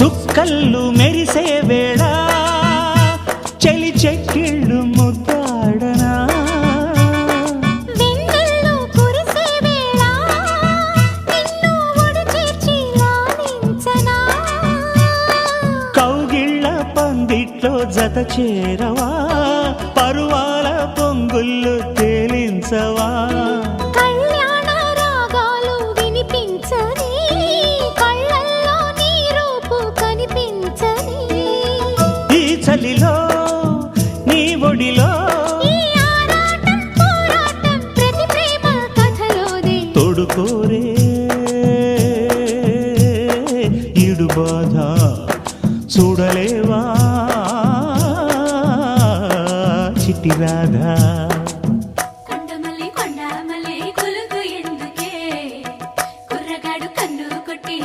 సుక్కల్లు మెరిసే వేళ చెలి చెక్కిళ్ళు ముద్దాడనా? కౌగిళ్ళ పందిట్లో జత చేరవా? పరువాల పొంగుళ్ళు తేలించవా? ఒడిలో తొడుకోరే. ఇడు బాధ చూడలేవా? చిట్టి రాధా. కొండమల్లి కొండమల్లి కొలుగు ఎందుకే? కుర్రగాడు కన్ను కొట్టి